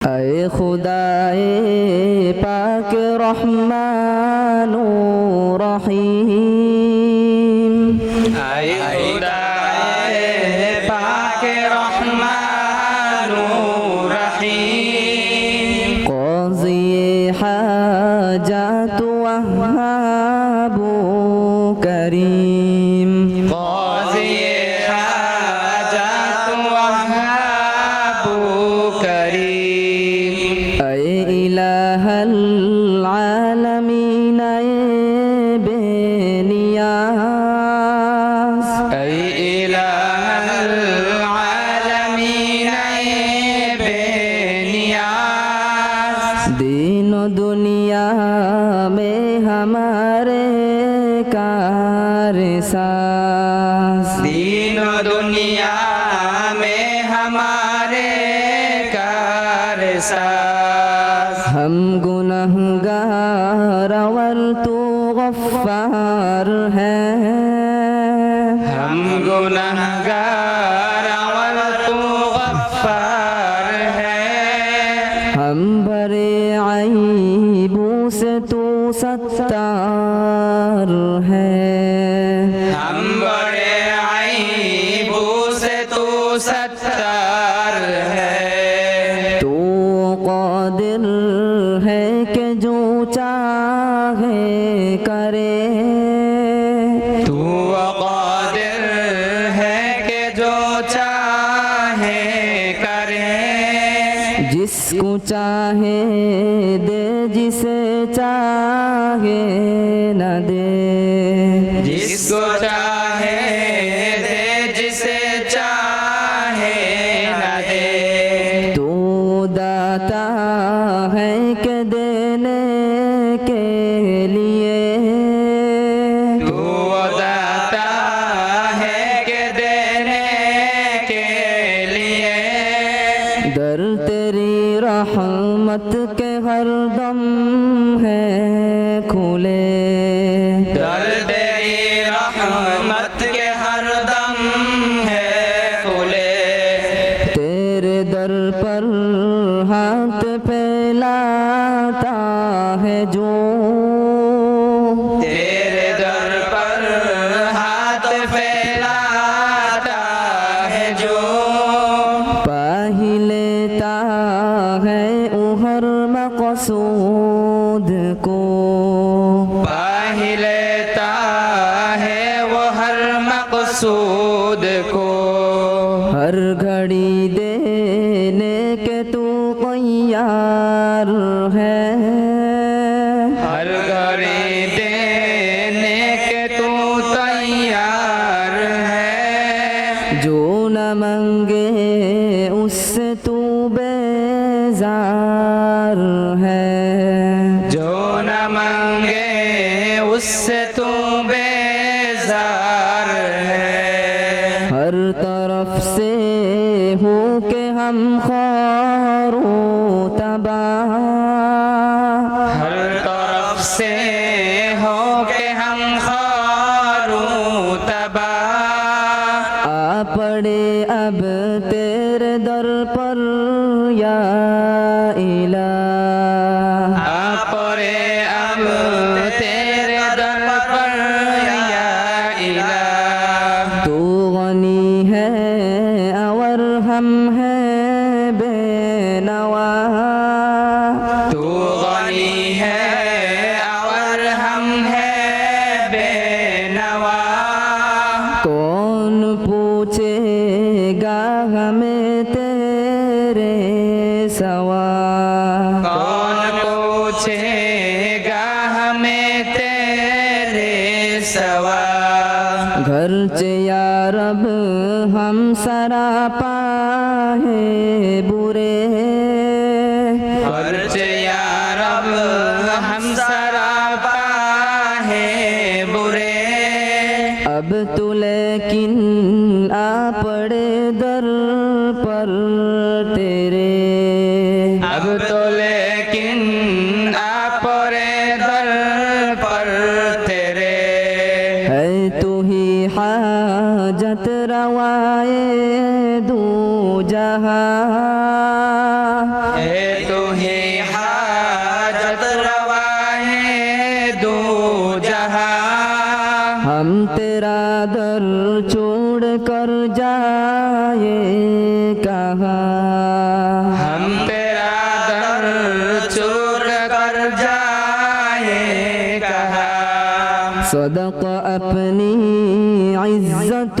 اے خدائے پاک رحمان و رحیم اے خدائے پاک رحمان و رحیم بے نیاز اے الہ العالمین اے بے نیاز دین و دنیا میں ہمارے کار ساز دین و دنیا میں ہمارے کار ساز ہم گنہ گار ہم بڑے عیبوں سے تو ستار ہے۔ تو قادر ہے کہ جو چاہے کرے۔ تو قادر ہے کہ جو چاہے کرے۔ جس کو چاہے دے جسے چاہے نہ دے۔ جس کو رحمت کے ہر دم ہے کھلے در تیری رحمت کے ہر دم ہے کھلے تیرے در پر ہاتھ پھیلاتا ہے جو مقصود کو۔ لیتا ہے وہ ہر مقصود کو۔ ہر گھڑی دینے اس سے تو بیزار ہے ہر طرف سے ہو کے ہم خار و تباہ۔ ہر طرف سے ہو کے ہم خارو تباہ۔ آ پڑے اب تیرے در پر یا ہے اور ہم ہیں بے نوا۔ تو غنی ہے اور ہم ہے بے نوا۔ کون پوچھے گا ہمیں تیرے سوا۔ کون پوچھے گا ہمیں تیرے سوا۔ گھر یا رب ہم سراپا ہے برے خرچ یا رب ہم سراپا ہے برے۔ اب تو لیکن آ پڑے در پر تیرے روائے دو جہاں۔ اے ہے حاجت روا ہے دو جہاں۔ ہم تیرا در چھوڑ کر جائے کہاں۔ ہم تیرا در چور کر جائے کہاں۔ صدق اپنی عزت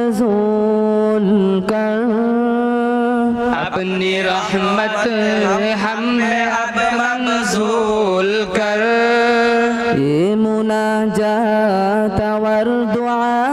مبزول کر اپنی رحمت ہم میں اب منزول کر یہ مناجات اور دعا